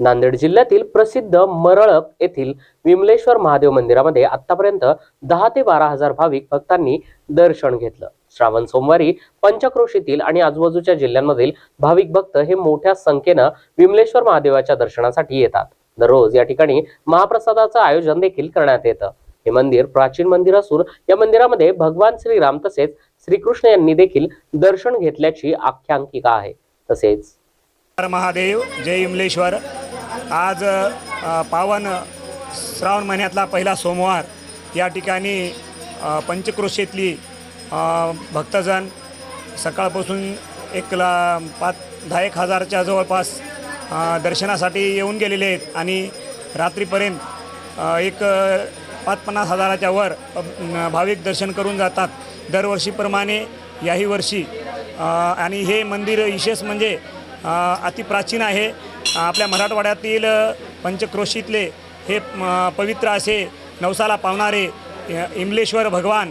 नांदेड जिल्ह्यातील प्रसिद्ध मरळक येथील विमलेश्वर महादेव मंदिरामध्ये आतापर्यंत दहा ते बारा हजार भाविक भक्तांनी दर्शन घेतलं. श्रावण सोमवारी पंचक्रोशीतील आणि आजूबाजूच्या जिल्ह्यांमधील भाविक भक्त हे मोठ्या संख्येनं विमलेश्वर महादेवाच्या दर्शनासाठी येतात. दररोज या ठिकाणी महाप्रसादाचं आयोजन देखील करण्यात येतं. हे मंदिर प्राचीन मंदिर असून या मंदिरामध्ये भगवान श्रीराम तसेच श्रीकृष्ण यांनी देखील दर्शन घेतल्याची आख्यांकिका आहे. तसेच महादेव जय इमलेश्वर आज पावन श्रावण महिन्यातला पहिला सोमवार. या ठिकाणी पंचक्रोशेतली पंचक्रोशीतली भक्तजन सकाळपासून एक ला पाच दहा एक हजारच्या जवळपास दर्शनासाठी येऊन गेलेले आहेत आणि रात्रीपर्यंत एक पाच पन्नास हजाराच्या वर भाविक दर्शन करून जातात. दरवर्षीप्रमाणे याही वर्षी आणि हे मंदिर विशेष म्हणजे अतिप्राचीन आहे. आपल्या मराठवाड्यातील पंचक्रोशीतले हे पवित्र असे नवसाला पावणारे इमलेश्वर भगवान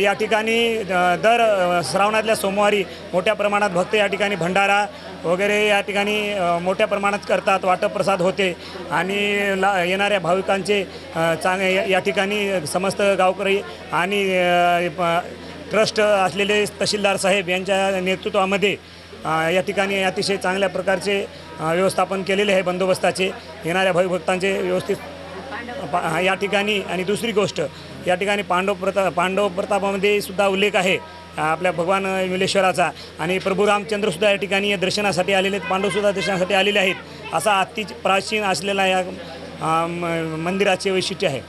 या ठिकाणी दर श्रावणातल्या सोमवारी मोठ्या प्रमाणात भक्त या ठिकाणी भंडारा वगैरे या ठिकाणी मोठ्या प्रमाणात करतात वाटप्रसाद होते आणि ला येणाऱ्या भाविकांचे चांग या- ठिकाणी समस्त गावकरी आणि ट्रस्ट असलेले तहसीलदार साहेब यांच्या नेतृत्वामध्ये या ठिकाणी अतिशय चांगल्या प्रकारचे व्यवस्थापन केलेले आहे बंदोबस्ताचे. येणाऱ्या भाविभक्तांचे व्यवस्थित पा- या ठिकाणी आणि दुसरी गोष्ट या ठिकाणी पांडव प्रता पांडव प्रतापामध्ये सुद्धा उल्लेख आहे आपल्या भगवान विमलेश्वराचा. आणि प्रभू रामचंद्रसुद्धा या ठिकाणी या दर्शनासाठी आलेले आहेत पांडवसुद्धा दर्शनासाठी आलेले आहेत. असा अति प्राचीन असलेला या म- मंदिराचे वैशिष्ट्य आहे.